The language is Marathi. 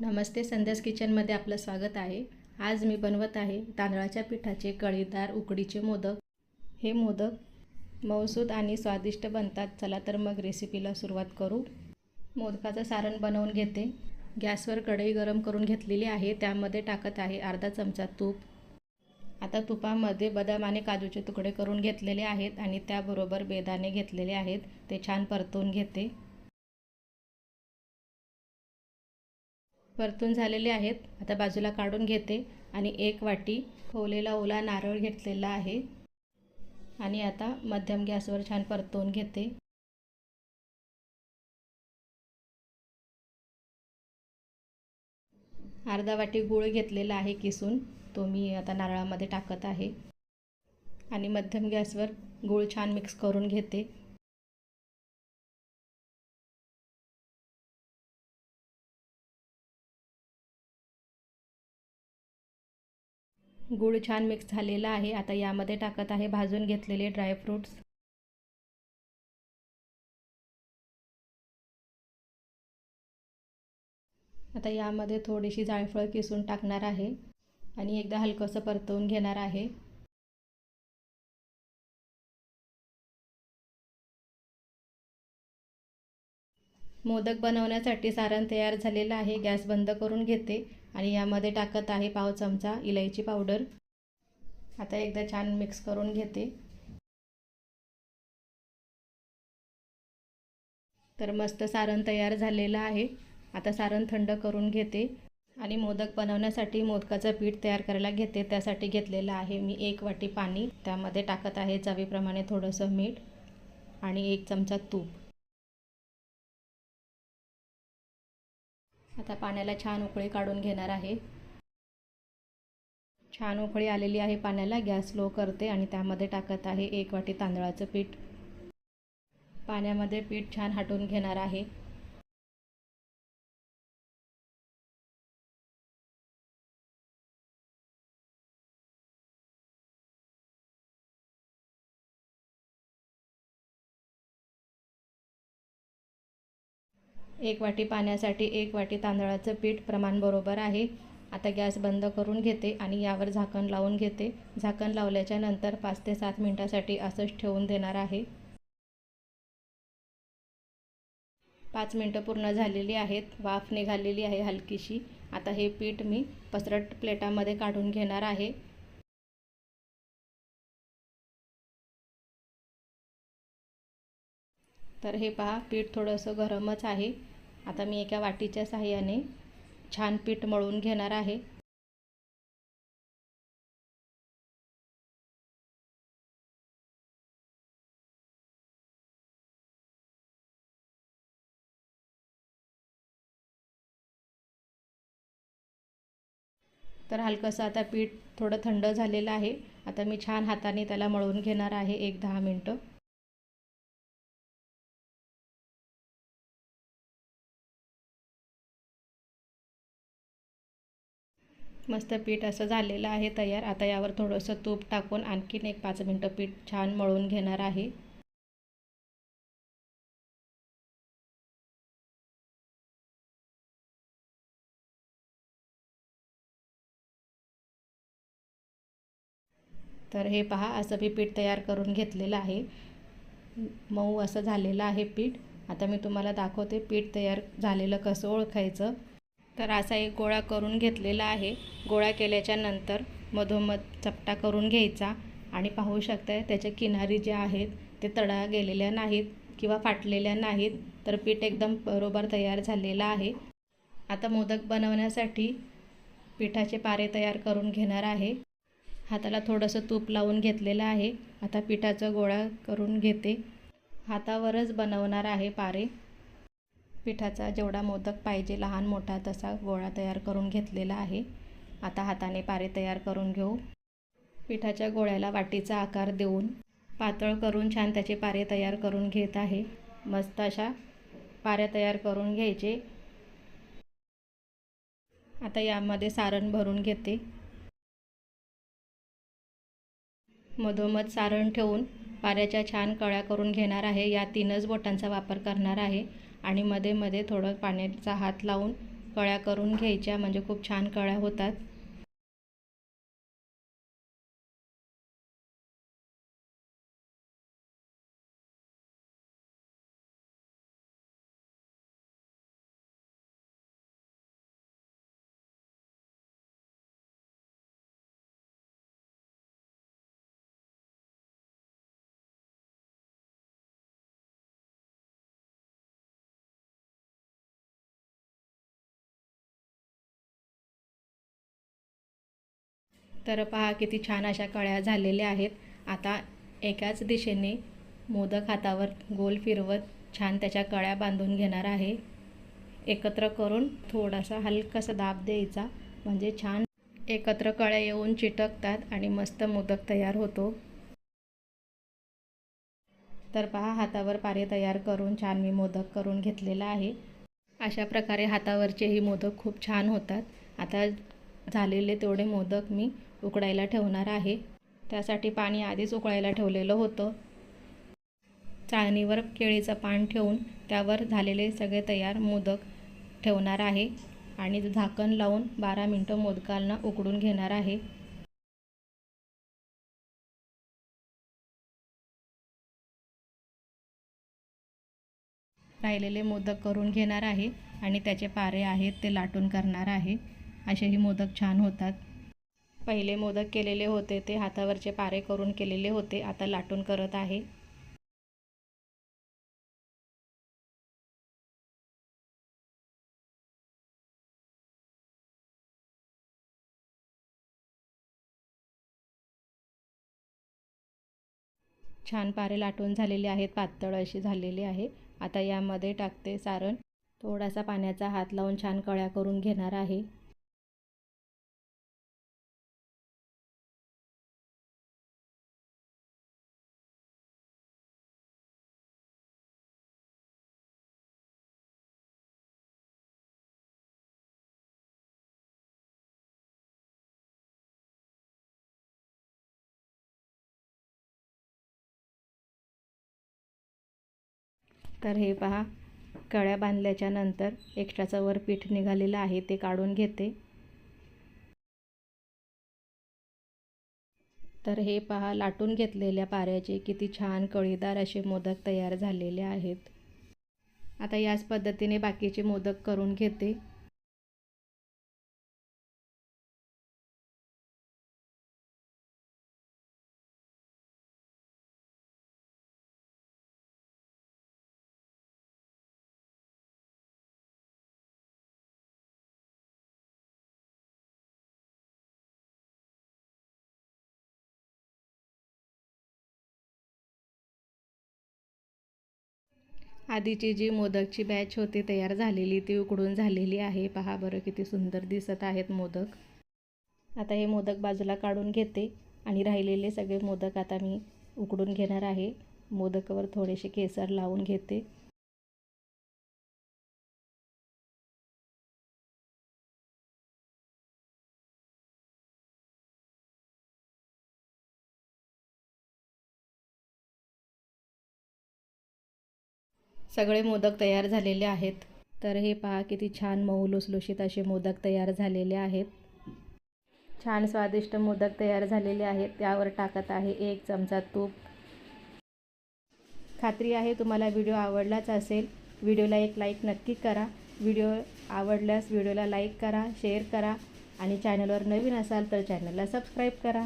नमस्ते संध्यास किचनमध्ये आपलं स्वागत आहे. आज मी बनवत आहे तांदळाच्या पिठाचे कळीदार उकडीचे मोदक. हे मोदक मऊसूद आणि स्वादिष्ट बनतात. चला तर मग रेसिपीला सुरुवात करू. मोदकाचं सारण बनवून घेते. गॅसवर कढई गरम करून घेतलेली आहे. त्यामध्ये टाकत आहे अर्धा चमचा तूप. आता तुपामध्ये बदाम आणि काजूचे तुकडे करून घेतलेले आहेत आणि त्याबरोबर बेदाणे घेतलेले आहेत. ते छान परतून घेते. परतून झालेले आहेत. आता बाजूला काढून घेते आणि एक वाटी खोवलेला ओला नारळ घेतलेला आहे. आणि आता मध्यम गॅसवर छान परतवून घेते. अर्धा वाटी गूळ घेतलेला आहे किसून. तो मी आता नारळामध्ये टाकत आहे. आणि मध्यम गॅसवर गूळ छान मिक्स करून घेते. गूळ छान मिक्स झालेला आहे. आता यामध्ये टाकत आहे भाजून घेतलेले ड्रायफ्रूट्स आता यामध्ये थोडीशी जायफळ किसून टाकणार आहे. आणि एकदा हलकंसं परतवून घेणार आहे. मोदक बनवण्यासाठी सारण तयार झालेलं आहे. गॅस बंद करून घेते. आणि यामध्ये टाकत आहे पाव चमचा इलायची पावडर. आता एकदा छान मिक्स करून घेते. तर मस्त सारण तयार झालेलं आहे. आता सारण थंड करून घेते. आणि मोदक बनवण्यासाठी मोदकाचं पीठ तयार करायला घेते. त्यासाठी घेतलेलं आहे मी एक वाटी पाणी. त्यामध्ये टाकत आहे चवीप्रमाणे थोडंसं मीठ आणि एक चमचा तूप. आता पाण्याला छान उकळी काढून घेणार आहे. छान उकळी आलेली आहे पाण्याला. गॅस लो करते आणि त्यामध्ये टाकत आहे एक वाटी तांदळाचं पीठ. पाण्यामध्ये पीठ छान हटवून घेणार आहे. एक वाटी पाण्यासाठी एक वाटी तांदळाचं पीठ प्रमाण बरोबर आहे. आता गॅस बंद करून घेते आणि यावर झाकण लावून घेते. झाकण लावल्याच्या नंतर पाच ते सात मिनटासाठी असंच ठेवून देणार आहे. पाच मिनटं पूर्ण झालेली आहेत. वाफ निघालेली आहे हलकीशी. आता हे पीठ मी पसरट प्लेटामध्ये काढून घेणार आहे. तर हे पहा पीठ थोडंसं गरमच आहे. आता मी एका वाटीच्या सहाय्याने छान पीठ मळून घेणार आहे. तर हलकंसं आता पीठ थोडं थंड झालेलं आहे. आता मी छान हाताने त्याला मळून घेणार आहे एक दहा मिनटं. मस्त पीठ असं झालेलं आहे तयार. आता यावर थोडंसं तूप टाकून आणखीन एक पाच मिनटं पीठ छान मळून घेणार आहे. तर हे पहा असं मी पीठ तयार करून घेतलेलं आहे. मऊ असं झालेलं आहे पीठ. आता मी तुम्हाला दाखवते पीठ तयार झालेलं कसं ओळखायचं. तर असा एक गोळा करून घेतलेला आहे. गोळा केल्याच्यानंतर मधोमध चपटा करून घ्यायचा आणि पाहू शकताय त्याच्या किनारी ज्या आहेत ते तडा गेलेल्या नाहीत किंवा फाटलेल्या नाहीत तर पीठ एकदम बरोबर तयार झालेलं आहे. आता मोदक बनवण्यासाठी पिठाचे पारे तयार करून घेणार आहे. हाताला थोडंसं तूप लावून घेतलेलं आहे. आता पिठाचा गोळा करून घेते. हातावरच बनवणार आहे पारे. पिठाचा जेवढा मोदक पाहिजे लहान मोठा तसा गोळा तयार करून घेतलेला आहे. आता हाताने पारे तयार करून घेऊ. पिठाच्या गोळ्याला वाटीचा आकार देऊन पातळ करून छान त्याचे पारे तयार करून घेत आहे. मस्त अशा पाऱ्या तयार करून घ्यायचे. आता यामध्ये सारण भरून घेते. मधोमध सारण ठेवून पाऱ्याच्या छान कळ्या करून घेणार आहे. या तीनच बोटांचा वापर करणार आहे. आणि मध्ये मध्ये थोडं पाण्याचा हात लावून कळ्या करून घ्यायच्या. म्हणजे खूप छान कळ्या होतात. तर पहा किती छान अशा कळ्या झालेल्या आहेत. आता एकाच दिशेने मोदक हातावर गोल फिरवत छान त्याच्या कळ्या बांधून घेणार आहे. एकत्र करून थोडासा हलकासा दाब द्यायचा. म्हणजे छान एकत्र कळ्या येऊन चिटकतात आणि मस्त मोदक तयार होतो. तर पहा हातावर पारे तयार करून छान मी मोदक करून घेतलेला आहे. अशा प्रकारे हातावरचेही मोदक खूप छान होतात. आता झालेले तेवढे मोदक मी उकडायला ठेवणार आहे. त्यासाठी पाणी आधीच उकळायला ठेवलेलं होतं. चाळणीवर केळीचं पान ठेवून त्यावर झालेले सगळे तयार मोदक ठेवणार आहे आणि झाकण लावून बारा मिनटं मोदकांना उकडून घेणार आहे. राहिलेले मोदक करून घेणार आहे आणि त्याचे पारे आहेत ते लाटून करणार आहे. असेही मोदक छान होतात. पहिले मोदक केलेले होते ते हातावरचे पारे करून केलेले होते आता लाटून करत आहे. छान पारे लाटून झालेले आहेत पातळ अशी झालेली आहे. आता यामध्ये टाकते सारण. थोडासा पाण्याचा हात लावून छान कळ्या करून घेणार आहे. तर हे पहा कळ्या बांधल्याच्या नंतर एक्स्ट्राचं वर पीठ निघालेलं आहे ते काढून घेते. तर हे पहा लाटून घेतलेल्या पाऱ्याचे किती छान कळीदार असे मोदक तयार झालेले आहेत. आता याच पद्धतीने बाकीचे मोदक करून घेते. आधीची जी मोदकची बॅच होती तयार झालेली ती उकडून झालेली आहे. पहा बरं किती सुंदर दिसत आहेत मोदक. आता हे मोदक बाजूला काढून घेते आणि राहिलेले सगळे मोदक आता मी उकडून घेणार आहे. मोदकावर थोडेसे केसर लावून घेते. सगळे मोदक तयार झालेले आहेत. तर हे पहा किती छान मऊ लुसलुशीत असे मोदक तयार झालेले आहेत. छान स्वादिष्ट मोदक तयार झालेले आहेत. त्यावर टाकत आहे एक चमचा तूप. खात्री आहे तुम्हाला व्हिडिओ आवडलाच असेल. व्हिडिओला एक लाईक नक्की करा. व्हिडिओ आवडल्यास व्हिडिओला लाईक करा शेअर करा आणि चॅनलवर नवीन असाल तर चॅनलला सबस्क्राईब करा.